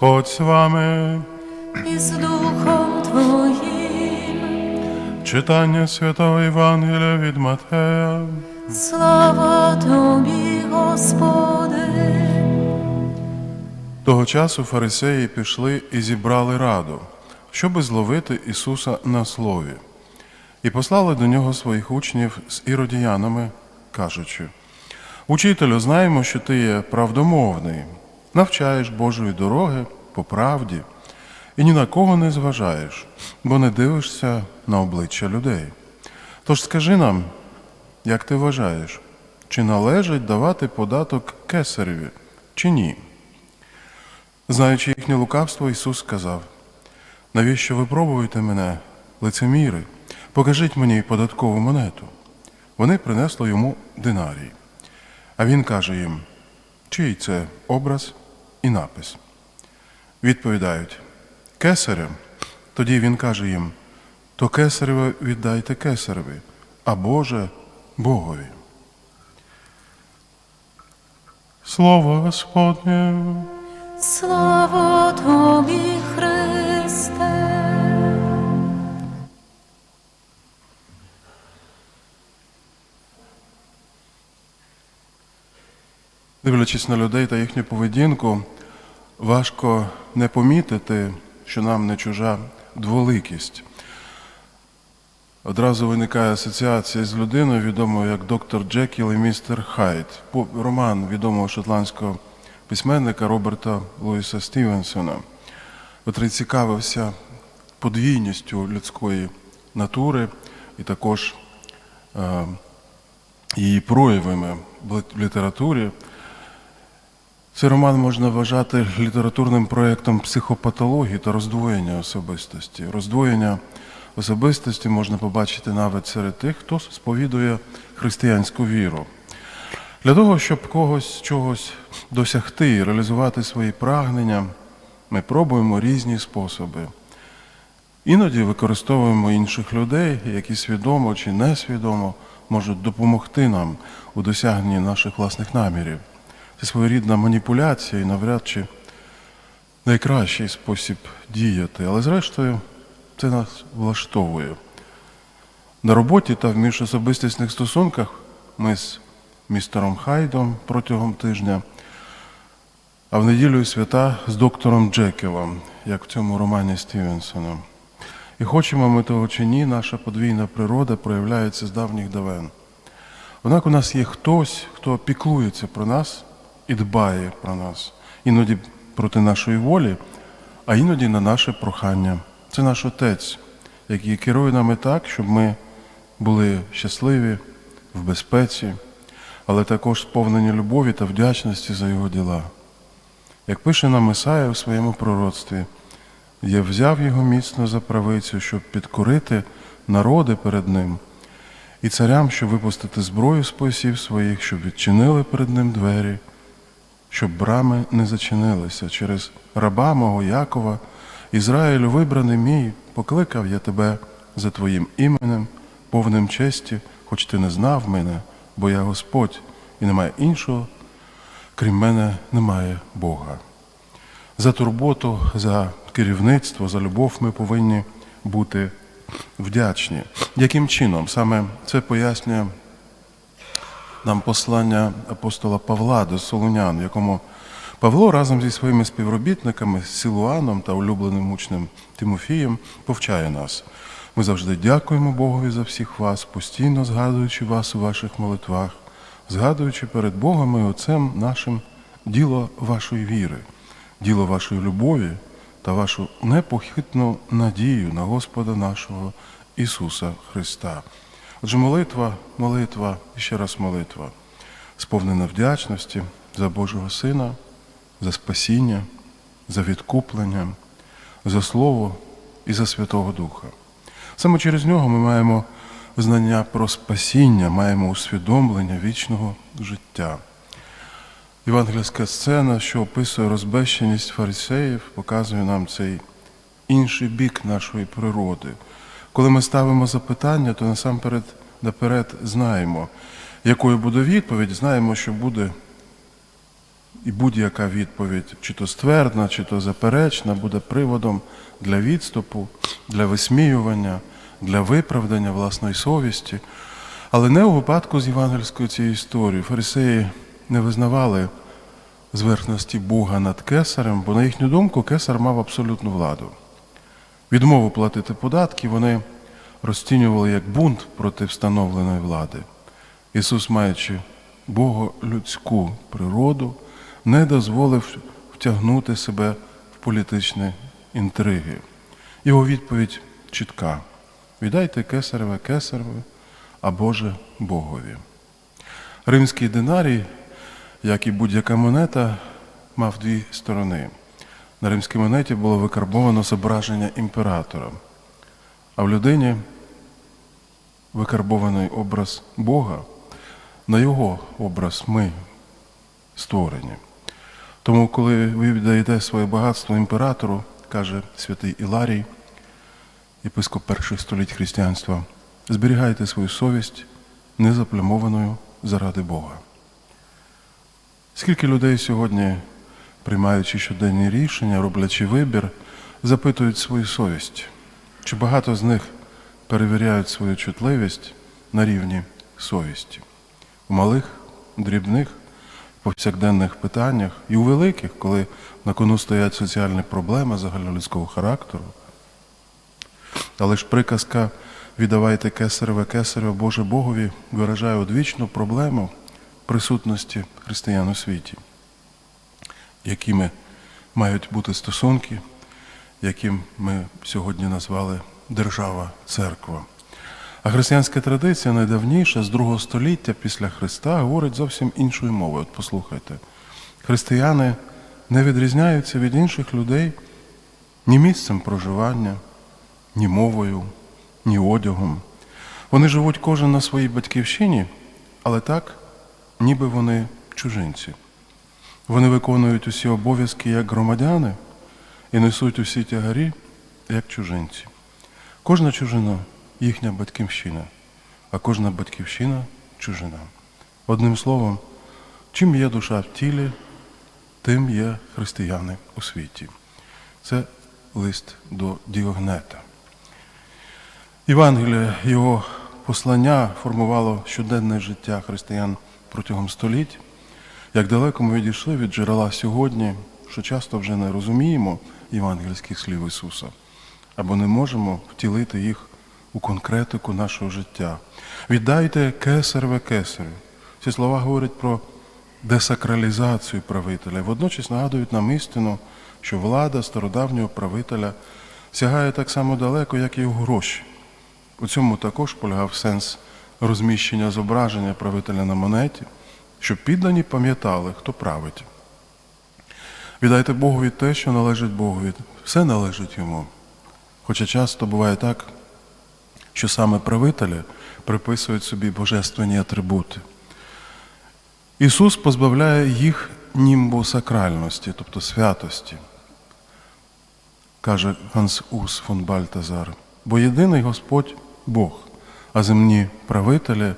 Господь з вами. і з Духом Твоїм. Читання Святого Євангелія від Матея. Слава Тобі, Господи, Того часу фарисеї пішли і зібрали раду, щоби зловити Ісуса на слові, і послали до нього своїх учнів з іродіянами, кажучи: Учителю, знаємо, що ти є правдомовний, навчаєш Божої дороги по правді, і ні на кого не зважаєш, бо не дивишся на обличчя людей. Тож скажи нам, як ти вважаєш, чи належить давати податок кесареві, чи ні? Знаючи їхнє лукавство, Ісус сказав: навіщо ви пробуєте мене, лицеміри? Покажіть мені податкову монету. Вони принесли йому динарій. А він каже їм: чий це образ і напис? Відповідають: Кесарем. Тоді він каже їм: то кесареве віддайте кесареві, а Боже Богові. Слово Господнє. слава Тобі, Дивлячись на людей та їхню поведінку, важко не помітити, що нам не чужа дволикість. Одразу виникає асоціація з людиною, відомою як доктор Джекіл і містер Хайд. По- Роман відомого шотландського письменника Роберта Луїса Стівенсона, котрий цікавився подвійністю людської натури і також е, її проявами в літературі. Цей роман можна вважати літературним проєктом психопатології та роздвоєння особистості. Роздвоєння особистості можна побачити навіть серед тих, хто сповідує християнську віру. Для того, щоб когось чогось досягти і реалізувати свої прагнення, ми пробуємо різні способи. Іноді використовуємо інших людей, які свідомо чи несвідомо можуть допомогти нам у досягненні наших власних намірів. Це своєрідна маніпуляція і навряд чи найкращий спосіб діяти, але зрештою це нас влаштовує. На роботі та в міжособистісних стосунках ми з містером Хайдом протягом тижня, а в неділю свята з доктором Джекелом, як в цьому романі Стівенсона. І хочемо ми того чи ні, наша подвійна природа проявляється з давніх давен. Однак у нас є хтось, хто піклується про нас і дбає про нас, іноді проти нашої волі, а іноді на наше прохання. Це наш Отець, який керує нами так, щоб ми були щасливі, в безпеці, але також сповнені любові та вдячності за його діла. Як пише нам Ісая у своєму пророцтві, я взяв його міцно за правицю, щоб підкорити народи перед ним, і царям, щоб випустити зброю з поясів своїх, щоб відчинили перед ним двері, щоб брами не зачинилися через раба мого Якова, Ізраїлю вибраний мій, покликав я тебе за твоїм іменем, повним честі, хоч ти не знав мене, бо я Господь, і немає іншого, крім мене немає Бога. За турботу, за керівництво, за любов ми повинні бути вдячні. Яким чином? Саме це пояснює нам послання апостола Павла до Солунян, в якому Павло разом зі своїми співробітниками Силуаном та улюбленим учнем Тимофієм повчає нас. Ми завжди дякуємо Богові за всіх вас, постійно згадуючи вас у ваших молитвах, згадуючи перед Богом і Отцем нашим діло вашої віри, діло вашої любові та вашу непохитну надію на Господа нашого Ісуса Христа. Отже, молитва, молитва і ще раз молитва, сповнена вдячності за Божого Сина, за спасіння, за відкуплення, за Слово і за Святого Духа. Саме через нього ми маємо знання про спасіння, маємо усвідомлення вічного життя. Євангельська сцена, що описує розбещеність фарисеїв, показує нам цей інший бік нашої природи. Коли ми ставимо запитання, то насамперед наперед знаємо, якою буде відповідь, знаємо, що буде І будь-яка відповідь, чи то ствердна, чи то заперечна, буде приводом для відступу, для висміювання, для виправдання власної совісті. Але не у випадку з євангельською цією історією. Фарисеї не визнавали зверхності Бога над кесарем, бо, на їхню думку, кесар мав абсолютну владу. Відмову платити податки вони розцінювали як бунт проти встановленої влади. Ісус, маючи боголюдську природу, не дозволив втягнути себе в політичні інтриги. Його відповідь чітка: віддайте кесареве кесареве, а Боже Богові. Римський динарій, як і будь-яка монета, мав дві сторони. На римській монеті було викарбовано зображення імператора, а в людині викарбований образ Бога, на його образ ми створені. Тому, коли ви віддаєте своє багатство імператору, каже святий Іларій, єпископ перших століть християнства, зберігайте свою совість незаплямованою заради Бога. Скільки людей сьогодні, приймаючи щоденні рішення, роблячи вибір, запитують свою совість? Чи багато з них перевіряють свою чутливість на рівні совісті? У малих, дрібних, повсякденних питаннях і у великих, коли на кону стоять соціальні проблеми загальнолюдського характеру. Але ж приказка віддавайте кесареве кесареве Боже Богові виражає одвічну проблему присутності християн у світі, якими мають бути стосунки, яким ми сьогодні назвали держава, церква. А християнська традиція найдавніша з другого століття після Христа говорить зовсім іншою мовою. От послухайте, християни не відрізняються від інших людей ні місцем проживання, ні мовою, ні одягом. Вони живуть кожен на своїй батьківщині, але так, ніби вони чужинці. Вони виконують усі обов'язки як громадяни і несуть усі тягарі як чужинці. Кожна чужина їхня батьківщина, а кожна батьківщина чужина. Одним словом, чим є душа в тілі, тим є християни у світі. Це лист до Діогнета. Євангеліє, його послання формувало щоденне життя християн протягом століть. Як далеко ми відійшли від джерела сьогодні, що часто вже не розуміємо євангельських слів Ісуса, або не можемо втілити їх у конкретику нашого життя. Віддайте кесареве кесарю. Ці слова говорять про десакралізацію правителя. Водночас нагадують нам істину, що влада стародавнього правителя сягає так само далеко, як і його гроші. У цьому також полягав сенс розміщення зображення правителя на монеті, щоб піддані пам'ятали, хто править. Віддайте Богові те, що належить Богові. Все належить йому. Хоча часто буває так, що саме правителі приписують собі божественні атрибути. Ісус позбавляє їх німбу сакральності, тобто святості, каже Ганс Ус фон Бальтазар. Бо єдиний Господь Бог, а земні правителі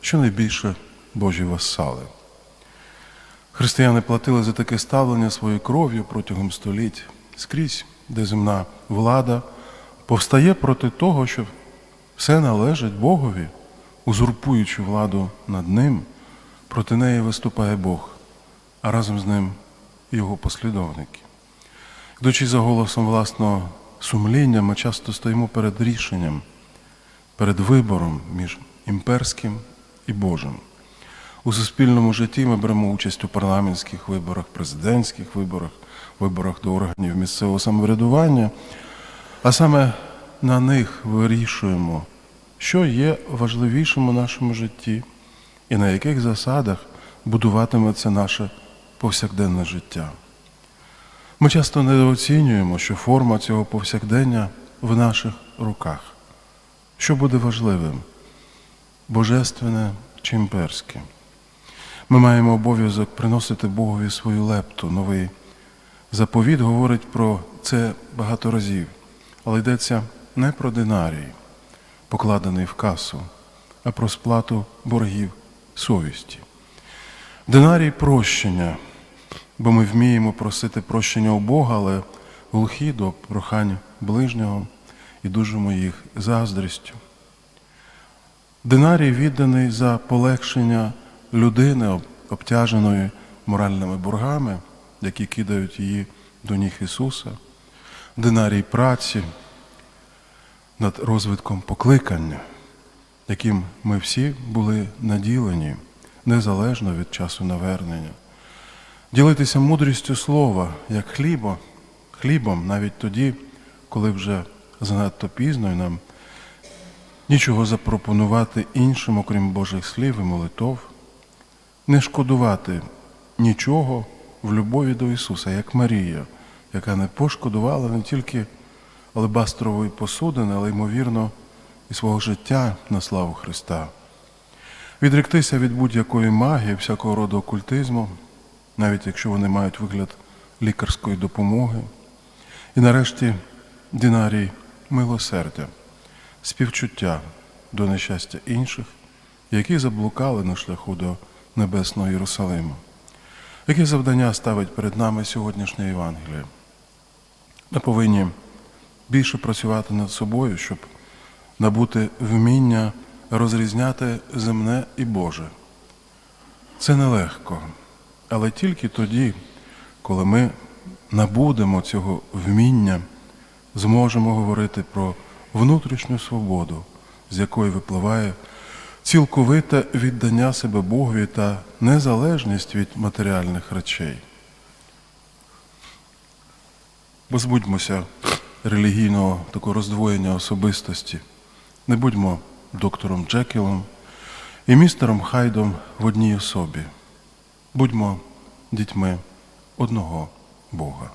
щонайбільше Божі вассали. Християни платили за таке ставлення своєю кров'ю протягом століть скрізь, де земна влада повстає проти того, що все належить Богові, узурпуючи владу над ним, проти неї виступає Бог, а разом з ним його послідовники. Йдучи за голосом власного сумління, ми часто стоїмо перед рішенням, перед вибором між імперським і Божим. У суспільному житті ми беремо участь у парламентських виборах, президентських виборах, виборах до органів місцевого самоврядування, а саме на них вирішуємо, що є важливішим у нашому житті і на яких засадах будуватиметься наше повсякденне життя. Ми часто недооцінюємо, що форма цього повсякдення в наших руках. Що буде важливим? Божественне чи імперське? Ми маємо обов'язок приносити Богові свою лепту. Новий заповіт говорить про це багато разів, але йдеться не про динарій, покладений в касу, а про сплату боргів совісті. Динарій прощення, бо ми вміємо просити прощення у Бога, але глухі до прохань ближнього і дужимо їх заздрістю. Динарій відданий за полегшення людини, обтяженої моральними боргами, які кидають її до ніг Ісуса, динарій праці над розвитком покликання, яким ми всі були наділені незалежно від часу навернення. Ділитися мудрістю слова, як хлібо, хлібом навіть тоді, коли вже занадто пізно і нам нічого запропонувати іншим, окрім Божих слів і молитов, не шкодувати нічого в любові до Ісуса, як Марія, яка не пошкодувала не тільки алебастрової посудини, але ймовірно і свого життя на славу Христа. Відректися від будь-якої магії, всякого роду окультизму, навіть якщо вони мають вигляд лікарської допомоги. І нарешті динарій милосердя, співчуття до нещастя інших, які заблукали на шляху до Небесного Єрусалиму. Яке завдання ставить перед нами сьогоднішнє Євангеліє? Ми повинні більше працювати над собою, щоб набути вміння розрізняти земне і Боже. Це нелегко, але тільки тоді, коли ми набудемо цього вміння, зможемо говорити про внутрішню свободу, з якої випливає цілковите віддання себе Богові та незалежність від матеріальних речей. Позбудьмося релігійного такого роздвоєння особистості. Не будьмо доктором Джекілом і містером Хайдом в одній особі. Будьмо дітьми одного Бога.